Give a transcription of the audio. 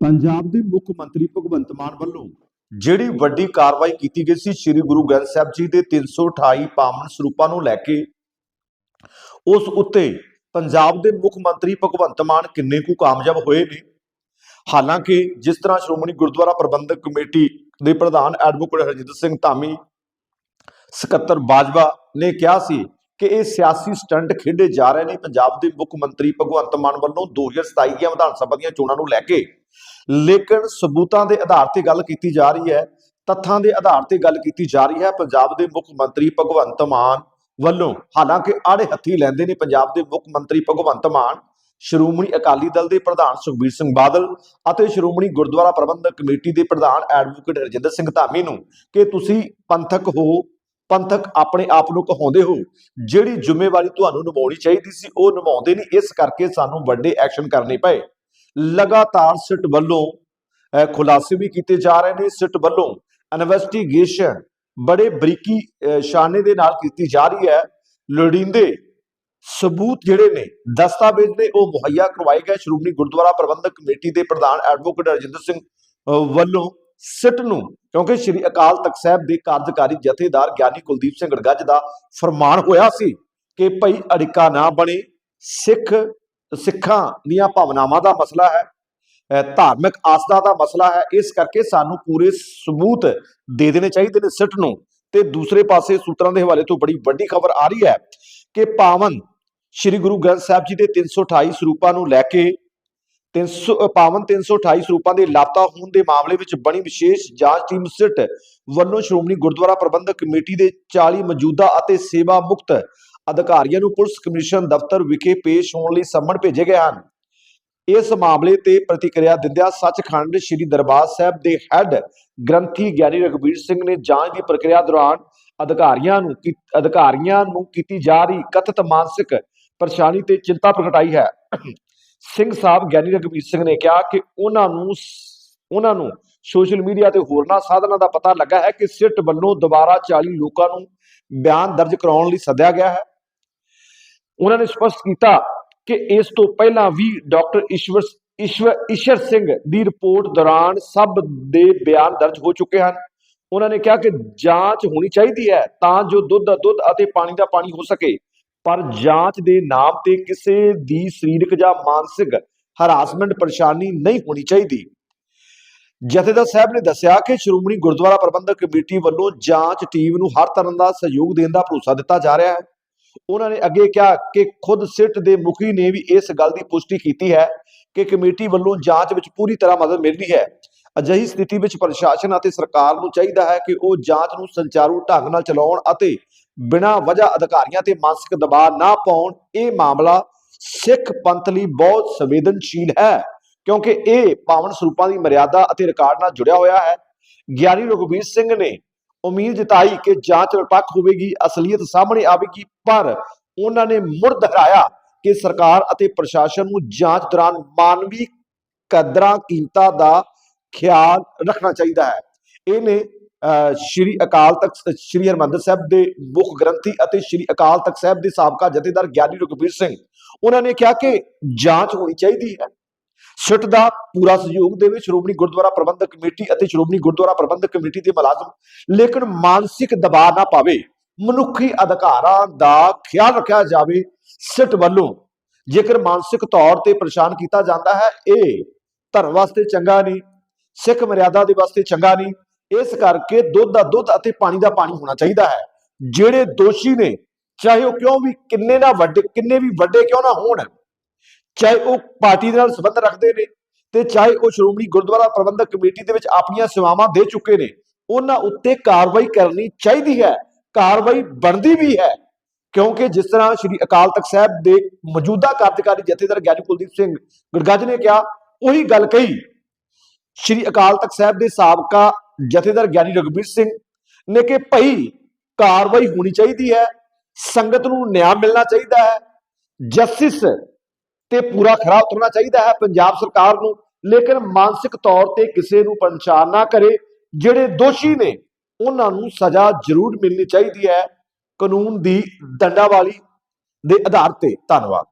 ਪੰਜਾਬ ਦੇ ਮੁੱਖ ਮੰਤਰੀ ਭਗਵੰਤ ਮਾਨ ਵੱਲੋਂ ਜਿਹੜੀ ਵੱਡੀ ਕਾਰਵਾਈ ਕੀਤੀ ਗਈ ਸੀ ਸ੍ਰੀ ਗੁਰੂ ਗ੍ਰੰਥ ਸਾਹਿਬ ਜੀ ਦੇ 328 ਪਾਵਨ ਸਰੂਪਾਂ ਨੂੰ ਲੈ ਕੇ, ਉਸ ਉੱਤੇ ਪੰਜਾਬ ਦੇ ਮੁੱਖ ਮੰਤਰੀ ਭਗਵੰਤ ਮਾਨ ਕਿੰਨੇ ਕੁ ਕਾਮਯਾਬ ਹੋਏ ਨੇ? ਹਾਲਾਂਕਿ ਜਿਸ ਤਰ੍ਹਾਂ ਸ਼੍ਰੋਮਣੀ ਗੁਰਦੁਆਰਾ ਪ੍ਰਬੰਧਕ ਕਮੇਟੀ ਦੇ ਪ੍ਰਧਾਨ ਐਡਵੋਕੇਟ ਹਰਜਿੰਦਰ ਸਿੰਘ ਧਾਮੀ, ਸਕੱਤਰ ਬਾਜਵਾ ਨੇ ਕਿਹਾ ਸੀ ਕਿ ਇਹ ਸਿਆਸੀ ਸਟੰਟ ਖੇਡੇ ਜਾ ਰਹੇ ਨੇ, ਪੰਜਾਬ ਦੇ ਮੁੱਖ ਮੰਤਰੀ ਭਗਵੰਤ ਮਾਨ ਵੱਲੋਂ 2027 ਦੀਆਂ ਵਿਧਾਨ ਸਭਾ ਦੀਆਂ ਚੋਣਾਂ ਨੂੰ ਲੈ ਕੇ ਲੇਕਿਨ ਸਬੂਤਾਂ ਦੇ ਆਧਾਰ ਤੇ ਗੱਲ ਕੀਤੀ ਜਾ ਰਹੀ ਹੈ, ਤੱਥਾਂ ਦੇ ਆਧਾਰ ਤੇ ਗੱਲ ਕੀਤੀ ਜਾ ਰਹੀ ਹੈ, ਪੰਜਾਬ ਦੇ ਮੁੱਖ ਮੰਤਰੀ ਭਗਵੰਤ ਮਾਨ ਵੱਲੋਂ, ਹਾਲਾਂਕਿ ਆੜੇ ਹੱਥੀ ਲੈਂਦੇ ਨੇ ਪੰਜਾਬ ਦੇ ਮੁੱਖ ਮੰਤਰੀ ਭਗਵੰਤ ਮਾਨ, ਸ਼੍ਰੋਮਣੀ ਅਕਾਲੀ ਦਲ ਦੇ ਪ੍ਰਧਾਨ ਸੁਖਬੀਰ ਸਿੰਘ ਬਾਦਲ ਅਤੇ ਸ਼੍ਰੋਮਣੀ ਗੁਰਦੁਆਰਾ ਪ੍ਰਬੰਧਕ ਕਮੇਟੀ ਦੇ ਪ੍ਰਧਾਨ ਐਡਵੋਕੇਟ ਰਜਿੰਦਰ ਸਿੰਘ ਧਾਮੀ ਨੂੰ ਕਿ ਤੁਸੀਂ ਪੰਥਕ ਹੋ, ਪੰਥਕ ਆਪਣੇ ਆਪ ਨੂੰ ਕਹਾਉਂਦੇ ਹੋ, ਜਿਹੜੀ ਜ਼ਿੰਮੇਵਾਰੀ ਤੁਹਾਨੂੰ ਨਿਭਾਉਣੀ ਚਾਹੀਦੀ ਸੀ ਉਹ ਨਿਭਾਉਂਦੇ ਨਹੀਂ, ਇਸ ਕਰਕੇ ਸਾਨੂੰ ਵੱਡੇ ਐਕਸ਼ਨ ਕਰਨੇ ਪਏ। ਲਗਾਤਾਰ ਸਿੱਟ ਵੱਲੋਂ ਖੁਲਾਸੇ ਵੀ ਕੀਤੇ ਜਾ ਰਹੇ ਨੇ, ਸਿੱਟ ਵੱਲੋਂ ਇਨਵੈਸਟੀਗੇਸ਼ਨ ਬੜੇ ਬਰੀਕੀ ਸ਼ਾਨੇ ਦੇ ਨਾਲ ਕੀਤੀ ਜਾ ਰਹੀ ਹੈ। ਲੋੜੀਂਦੇ ਸਬੂਤ ਜਿਹੜੇ ਨੇ, ਦਸਤਾਵੇਜ਼ ਨੇ, ਉਹ ਮੁਹੱਈਆ ਕਰਵਾਏ ਗਏ। ਸ਼੍ਰੋਮਣੀ ਗੁਰਦੁਆਰਾ ਪ੍ਰਬੰਧਕ ਕਮੇਟੀ ਦੇ ਪ੍ਰਧਾਨ ਐਡਵੋਕੇਟ ਰਜਿੰਦਰ ਸਿੰਘ ਵੱਲੋਂ ਸਿੱਟ ਨੂੰ, ਕਿਉਂਕਿ ਸ੍ਰੀ ਅਕਾਲ ਤਖਤ ਸਾਹਿਬ ਦੇ ਕਾਰਜਕਾਰੀ ਜਥੇਦਾਰ ਗਿਆਨੀ ਕੁਲਦੀਪ ਸਿੰਘ ਗੜਗੱਜ ਦਾ ਫਰਮਾਨ ਹੋਇਆ ਸੀ ਕਿ ਭਈ ਅੜਿੱਕਾ ਨਾ ਬਣੇ, ਸਿੱਖ ਸਿੱਖਾਂ ਦੀਆਂ ਭਾਵਨਾਵਾਂ ਦਾ ਮਸਲਾ ਹੈ ਧਾਰਮਿਕ ਆਸਥਾ ਦਾ ਮਸਲਾ ਹੈ ਇਸ ਕਰਕੇ ਸਾਨੂੰ ਪੂਰੇ ਸਬੂਤ ਦੇ ਦੇਣੇ ਚਾਹੀਦੇ ਨੇ ਸਿੱਟ ਨੂੰ। ਤੇ ਦੂਸਰੇ ਪਾਸੇ ਸੂਤਰਾਂ ਦੇ ਹਵਾਲੇ ਤੋਂ ਬੜੀ ਵੱਡੀ ਖਬਰ ਆ ਰਹੀ ਹੈ ਕਿ ਪਾਵਨ ਸ੍ਰੀ ਗੁਰੂ ਗ੍ਰੰਥ ਸਾਹਿਬ ਜੀ ਦੇ 328 ਸਰੂਪਾਂ ਨੂੰ ਲੈ ਕੇ 300 ਅ, ਪਾਵਨ 328 ਸਰੂਪਾਂ ਦੇ ਲਾਪਤਾ ਹੋਣ ਦੇ ਮਾਮਲੇ ਵਿੱਚ ਬਣੀ ਵਿਸ਼ੇਸ਼ ਜਾਂਚ ਟੀਮ ਸਿੱਟ ਵੱਲੋਂ ਸ਼੍ਰੋਮਣੀ ਗੁਰਦੁਆਰਾ ਪ੍ਰਬੰਧਕ ਕਮੇਟੀ ਦੇ 40 ਮੌਜੂਦਾ ਅਤੇ ਸੇਵਾ ਮੁਕਤ ਅਧਿਕਾਰੀਆਂ ਨੂੰ ਪੁਲਿਸ ਕਮਿਸ਼ਨ ਦਫ਼ਤਰ ਵਿਖੇ ਪੇਸ਼ ਹੋਣ ਲਈ ਸੰਮਣ ਭੇਜੇ ਗਏ ਹਨ। ਇਸ ਮਾਮਲੇ ਤੇ ਪ੍ਰਤੀਕਿਰਿਆ ਦਿੰਦਿਆਂ ਸੱਚਖੰਡ ਸ੍ਰੀ ਦਰਬਾਰ ਸਾਹਿਬ ਦੇ ਹੈੱਡ ਗ੍ਰੰਥੀ ਗਿਆਨੀ ਰਘਬੀਰ ਸਿੰਘ ਨੇ ਜਾਂਚ ਦੀ ਪ੍ਰਕਿਰਿਆ ਦੌਰਾਨ ਅਧਿਕਾਰੀਆਂ ਨੂੰ ਅਧਿਕਾਰੀਆਂ ਨੂੰ ਕੀਤੀ ਜਾ ਰਹੀ ਕਥਿਤ ਮਾਨਸਿਕ ਪਰੇਸ਼ਾਨੀ ਤੇ ਚਿੰਤਾ ਪ੍ਰਗਟਾਈ ਹੈ। ਸਿੰਘ ਸਾਹਿਬ ਗਿਆਨੀ ਰਘਬੀਰ ਸਿੰਘ ਨੇ ਕਿਹਾ ਕਿ ਉਹਨਾਂ ਨੂੰ ਉਹਨਾਂ ਨੂੰ ਸੋਸ਼ਲ ਮੀਡੀਆ ਤੇ ਹੋਰਨਾਂ ਸਾਧਨਾਂ ਦਾ ਪਤਾ ਲੱਗਾ ਹੈ ਕਿ ਸਿੱਟ ਵੱਲੋਂ ਦੁਬਾਰਾ 40 ਲੋਕਾਂ ਨੂੰ ਬਿਆਨ ਦਰਜ ਕਰਾਉਣ ਲਈ ਸੱਦਿਆ ਗਿਆ ਹੈ। ਉਹਨਾਂ ਨੇ ਸਪਸ਼ਟ ਕੀਤਾ ਕਿ ਇਸ ਤੋਂ ਪਹਿਲਾਂ ਵੀ ਡਾਕਟਰ ਈਸ਼ਵਰ ਈਸ਼ਵਰ, ਈਸ਼ਰ ਸਿੰਘ ਦੀ ਰਿਪੋਰਟ ਦੌਰਾਨ ਸਭ ਦੇ ਬਿਆਨ ਦਰਜ ਹੋ ਚੁੱਕੇ ਹਨ। ਉਹਨਾਂ ਨੇ ਕਿਹਾ ਕਿ ਜਾਂਚ ਹੋਣੀ ਚਾਹੀਦੀ ਹੈ ਤਾਂ ਜੋ ਦੁੱਧ ਦਾ ਦੁੱਧ ਅਤੇ ਪਾਣੀ ਦਾ ਪਾਣੀ ਹੋ ਸਕੇ। ਪਰ ਜਾਂਚ ਦੇ ਨਾਮ ਤੇ ਕਿਸੇ ਦੀ ਸਰੀਰਕ ਜਾਂ ਮਾਨਸਿਕ ਹਰਾਸਮੈਂਟ ਪਰੇਸ਼ਾਨੀ ਨਹੀਂ ਹੋਣੀ ਚਾਹੀਦੀ। ਜਥੇਦਾਰ ਸਾਹਿਬ ਨੇ ਦੱਸਿਆ ਕਿ ਸ਼੍ਰੋਮਣੀ ਗੁਰਦੁਆਰਾ ਪ੍ਰਬੰਧਕ ਕਮੇਟੀ ਵੱਲੋਂ ਜਾਂਚ ਟੀਮ ਨੂੰ ਹਰ ਤਰ੍ਹਾਂ ਦਾ ਸਹਿਯੋਗ ਦੇਣ ਦਾ ਭਰੋਸਾ ਦਿੱਤਾ ਜਾ ਰਿਹਾ ਹੈ। ਉਹਨਾਂ ਨੇ ਅੱਗੇ ਕਿਹਾ ਕਿ ਖੁਦ ਸਿੱਟ ਦੇ ਮੁਖੀ ਨੇ ਵੀ ਇਸ ਗੱਲ ਦੀ ਪੁਸ਼ਟੀ ਕੀਤੀ ਹੈ ਕਿ ਕਮੇਟੀ ਵੱਲੋਂ ਜਾਂਚ ਵਿੱਚ ਪੂਰੀ ਤਰ੍ਹਾਂ ਮਦਦ ਮਿਲ ਹੈ। ਅਜਿਹੀ ਸਥਿਤੀ ਵਿੱਚ ਪ੍ਰਸ਼ਾਸਨ ਅਤੇ ਸਰਕਾਰ ਨੂੰ ਚਾਹੀਦਾ ਹੈ ਕਿ ਉਹ ਜਾਂਚ ਨੂੰ ਸੰਚਾਰੂ ਢੰਗ ਨਾਲ ਚਲਾਉਣ ਅਤੇ ਬਿਨਾਂ ਵਜ੍ਹਾ ਅਧਿਕਾਰੀਆਂ ਤੇ ਮਾਨਸਿਕ ਦਬਾਅ ਨਾ ਪਾਉਣ, ਇਹ ਮਾਮਲਾ ਸਿੱਖ ਪੰਥ ਲਈ ਬਹੁਤ ਸੰਵੇਦਨਸ਼ੀਲ ਹੈ, ਕਿਉਂਕਿ ਇਹ ਪਾਵਨ ਸਰੂਪਾਂ ਦੀ ਮਰਿਆਦਾ ਅਤੇ ਰਿਕਾਰਡ ਨਾਲ ਜੁੜਿਆ ਹੋਇਆ ਹੈ। ਗਿਆਨੀ ਰਘੁਬੀਰ ਸਿੰਘ ਨੇ ਉਮੀਦ ਜਤਾਈ ਕਿ ਜਾਂਚ ਨਿਰਪੱਖ ਹੋਵੇਗੀ ਅਸਲੀਅਤ ਸਾਹਮਣੇ ਆਵੇਗੀ ਪਰ ਉਹਨਾਂ ਨੇ ਮੁੜ ਦੁਹਰਾਇਆ ਕਿ ਸਰਕਾਰ ਅਤੇ ਪ੍ਰਸ਼ਾਸਨ ਨੂੰ ਜਾਂਚ ਦੌਰਾਨ ਮਾਨਵੀ ਕਦਰਾਂ ਕੀਮਤਾਂ ਦਾ ਖਿਆਲ ਰੱਖਣਾ ਚਾਹੀਦਾ ਹੈ। ਇਹਨੇ ਅਹ, ਸ਼੍ਰੀ ਅਕਾਲ ਤਖਤ ਸ਼੍ਰੀ ਹਰਮੰਦਰ ਸਾਹਿਬ ਦੇ ਮੁੱਖ ਗ੍ਰੰਥੀ ਅਤੇ ਸ਼੍ਰੀ ਅਕਾਲ ਤਖਤ ਸਾਹਿਬ ਦੇ ਸਾਬਕਾ ਜਥੇਦਾਰ ਗਿਆਨੀ ਰਘੁਬੀਰ ਸਿੰਘ ਉਹਨਾਂ ਨੇ ਕਿਹਾ ਕਿ ਜਾਂਚ ਹੋਣੀ ਚਾਹੀਦੀ ਹੈ। ਸਿੱਟ ਦਾ ਪੂਰਾ ਸਹਿਯੋਗ ਦੇਵੇ। ਸ਼੍ਰੋਮਣੀ ਗੁਰਦੁਆਰਾ ਪ੍ਰਬੰਧਕ ਕਮੇਟੀ ਅਤੇ ਸ਼੍ਰੋਮਣੀ ਗੁਰਦੁਆਰਾ ਪ੍ਰਬੰਧਕ ਕਮੇਟੀ ਦੇ ਮੁਲਾਜ਼ਮ, ਲੇਕਿਨ ਮਾਨਸਿਕ ਦਬਾਅ ਨਾ ਪਾਵੇ। ਮਨੁੱਖੀ ਅਧਿਕਾਰਾਂ ਦਾ ਖਿਆਲ ਰੱਖਿਆ ਜਾਵੇ ਸਿੱਟ ਵੱਲੋਂ। ਜੇਕਰ ਮਾਨਸਿਕ ਤੌਰ ਤੇ ਪਰੇਸ਼ਾਨ ਕੀਤਾ ਜਾਂਦਾ ਹੈ, ਇਹ ਧਰਮ ਵਾਸਤੇ ਚੰਗਾ ਨਹੀਂ, ਸਿੱਖ ਮਰਿਆਦਾ ਦੇ ਵਾਸਤੇ ਚੰਗਾ ਨਹੀਂ। ਇਸ ਕਰਕੇ ਦੁੱਧ ਦਾ ਦੁੱਧ ਅਤੇ ਪਾਣੀ ਦਾ ਪਾਣੀ ਹੋਣਾ ਚਾਹੀਦਾ ਹੈ। ਜਿਹੜੇ ਦੋਸ਼ੀ ਨੇ, ਚਾਹੇ ਉਹ ਕਿਉਂ ਵੀ ਕਿੰਨੇ ਨਾ ਵੱਡੇ, ਕਿੰਨੇ ਵੀ ਵੱਡੇ ਕਿਉਂ ਨਾ ਹੋਣ ਚਾਹੇ ਉਹ ਪਾਰਟੀ ਦੇ ਨਾਲ ਸੰਬੰਧ ਰੱਖਦੇ ਨੇ ਤੇ ਚਾਹੇ ਉਹ ਸ਼੍ਰੋਮਣੀ ਗੁਰਦੁਆਰਾ ਪ੍ਰਬੰਧਕ ਕਮੇਟੀ ਦੇ ਵਿੱਚ ਆਪਣੀਆਂ ਸੇਵਾਵਾਂ ਦੇ ਚੁੱਕੇ ਨੇ, ਉਹਨਾਂ ਉੱਤੇ ਕਾਰਵਾਈ ਕਰਨੀ ਚਾਹੀਦੀ ਹੈ, ਕਾਰਵਾਈ ਬਣਦੀ ਵੀ ਹੈ, ਕਿਉਂਕਿ ਜਿਸ ਤਰ੍ਹਾਂ ਸ਼੍ਰੀ ਅਕਾਲ ਤਖਤ ਸਾਹਿਬ ਦੇ ਮੌਜੂਦਾ ਕਾਰਜਕਾਰੀ ਜਥੇਦਾਰ ਗਿਆਨੀ ਕੁਲਦੀਪ ਸਿੰਘ ਗੁਰਗੱਜ ਨੇ ਕਿਹਾ, ਉਹੀ ਗੱਲ ਕਹੀ, ਸ਼੍ਰੀ ਅਕਾਲ ਤਖਤ ਸਾਹਿਬ ਦੇ ਸਾਬਕਾ ਜਥੇਦਾਰ ਗਿਆਨੀ ਰਘਬੀਰ ਸਿੰਘ ਨੇ ਕਿ ਭਈ ਕਾਰਵਾਈ ਹੋਣੀ ਚਾਹੀਦੀ ਹੈ, ਸੰਗਤ ਨੂੰ ਨਿਆਂ ਮਿਲਣਾ ਚਾਹੀਦਾ ਹੈ, ਜਸਟਿਸ ਤੇ ਪੂਰਾ ਖਰਾ ਉਤਰਨਾ ਚਾਹੀਦਾ ਹੈ ਪੰਜਾਬ ਸਰਕਾਰ ਨੂੰ, ਲੇਕਿਨ ਮਾਨਸਿਕ ਤੌਰ ਤੇ ਕਿਸੇ ਨੂੰ ਪਛਾਣ ਨਾ ਕਰੇ, ਜਿਹੜੇ ਦੋਸ਼ੀ ਨੇ, ਉਹਨਾਂ ਨੂੰ ਸਜ਼ਾ ਜ਼ਰੂਰ ਮਿਲਣੀ ਚਾਹੀਦੀ ਹੈ ਕਾਨੂੰਨ ਦੀ ਡੰਡਾ ਦੇ ਆਧਾਰ ਤੇ। ਧੰਨਵਾਦ।